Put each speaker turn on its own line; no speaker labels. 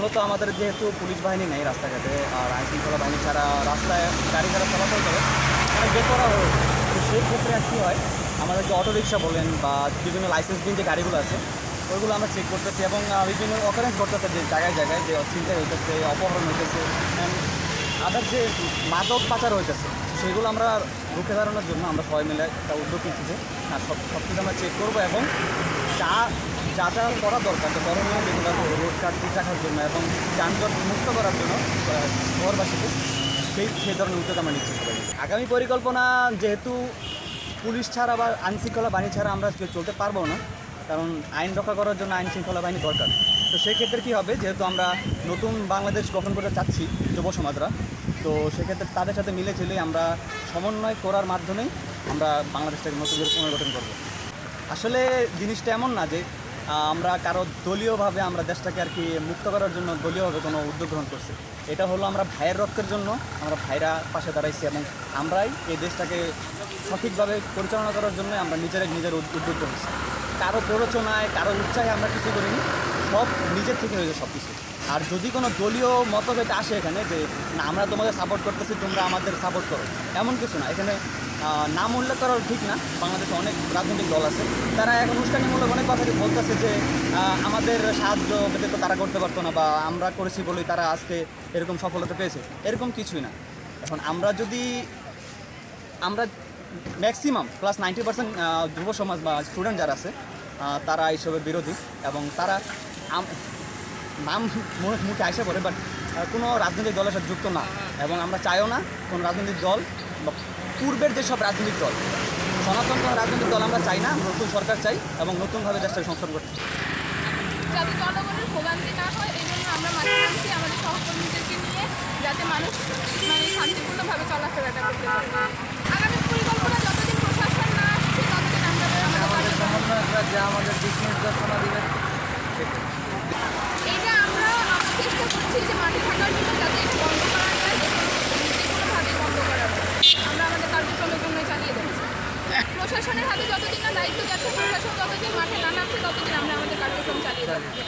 মূলত আমাদের যেহেতু পুলিশ বাহিনী নেই রাস্তাঘাটে, আর আইন শৃঙ্খলা বাহিনী ছাড়া রাস্তায় গাড়ি ছাড়া চলাচল করে মানে বের করা হয় তো সেই ক্ষেত্রে কী হয়, আমাদের যে অটোরিকশা বলেন বা বিভিন্ন লাইসেন্সবিহীন যে গাড়িগুলো আছে, ওইগুলো আমরা চেক করতেছি এবং বিভিন্ন অকারেন্স ঘটতেছে যে জায়গায় জায়গায় যে চিন্তা হইতেছে, অপহরণ হইতেছে আদার যে মাদক পাচার হইতেছে সেগুলো আমরা রুখে দাঁড়ানোর জন্য আমরা সবাই মিলে একটা উদ্যোগ নিচ্ছি যে না, সব সব কিছু আমরা চেক করব এবং যা যা যা করা দরকার যে করণীয় যেগুলো রোড কাট ঠিক রাখার জন্য এবং যানজট মুক্ত করার জন্য শহরবাসীকে সেই সেই ধরনের উদ্যোগ আমরা নিচ্ছি। আগামী পরিকল্পনা যেহেতু পুলিশ ছাড়া বা আইনশৃঙ্খলা বাহিনী ছাড়া আমরা চলতে পারব না কারণ আইন রক্ষা করার জন্য আইন শৃঙ্খলা বাহিনী দরকার। তো সেক্ষেত্রে কী হবে, যেহেতু আমরা নতুন বাংলাদেশ গঠন করতে চাচ্ছি যুব সমাজরা, তো সেক্ষেত্রে তাদের সাথে মিলে ঝিলে আমরা সমন্বয় করার মাধ্যমেই আমরা বাংলাদেশটাকে নতুন করে পুনর্গঠন করব। আসলে জিনিসটা এমন না যে আমরা কারও দলীয়ভাবে আমরা দেশটাকে আর কি মুক্ত করার জন্য দলীয়ভাবে কোনো উদ্যোগ গ্রহণ করছি। এটা হলো আমরা ভাইয়ের রক্তের জন্য আমরা ভাইরা পাশে দাঁড়াইছি এবং আমরাই এই দেশটাকে সঠিকভাবে পরিচালনা করার জন্য আমরা নিজেরাই নিজের উদ- উদ্যোগ করেছি। কারও প্ররোচনায়, কারও উৎসাহে আমরা কিছু করিনি। সব নিজের থেকে হয়েছে সব কিছু আর যদি কোনো দলীয় মতভেদ আসে এখানে যে, না, আমরা তোমাকে সাপোর্ট করতেছি, তোমরা আমাদের সাপোর্ট করো, এমন কিছু না। এখানে নাম উল্লেখ করা ঠিক না। বাংলাদেশে অনেক রাজনৈতিক দল আছে। তারা এখন উস্কানিমূলক অনেক কথা বলতেছে যে আমাদের সাহায্য পেতে তো তারা করতে পারতো না বা আমরা করেছি বলেই তারা আজকে এরকম সফলতা পেয়েছে। এরকম কিছুই না। এখন আমরা যদি, আমরা ম্যাক্সিমাম প্লাস নাইনটি পার্সেন্ট যুব সমাজ বা স্টুডেন্ট যারা আছে তারা এইসবের বিরোধী এবং তারা নাম মুখে আসে পড়ে বাট কোনো রাজনৈতিক দলের সাথে যুক্ত না এবং আমরা চাইও না কোনো রাজনৈতিক দল বা পূর্বের যেসব রাজনৈতিক দল, সনাতন কোনো রাজনৈতিক দল আমরা চাই না, নতুন সরকার চাই এবং নতুনভাবে দেশটাকে সংস্কার করতে চাই।
যাতে মানুষ মানে শান্তিপূর্ণভাবে চলাফেরাটা করতে পারে আগামী পরিকল্পনা যতদিন প্রশাসন না আসছে ততদিন আমরা আমাদের কার্যক্রম
যে আমাদের দিক নির্দেশনা দিবেন
এইটা আমরা আমরা চেষ্টা করছি যে মাঠে থাকার জন্য যাতে এটা বন্ধ করা যায় যে কোনোভাবে বন্ধ করা যায় আমরা আমাদের কার্যক্রমের জন্য চালিয়ে যাচ্ছি প্রশাসনের যতদিন না দায়িত্ব যাচ্ছে, প্রশাসন যতদিন মাঠে না নামছে, ততদিন আমরা আমাদের কার্যক্রম চালিয়ে যাচ্ছি।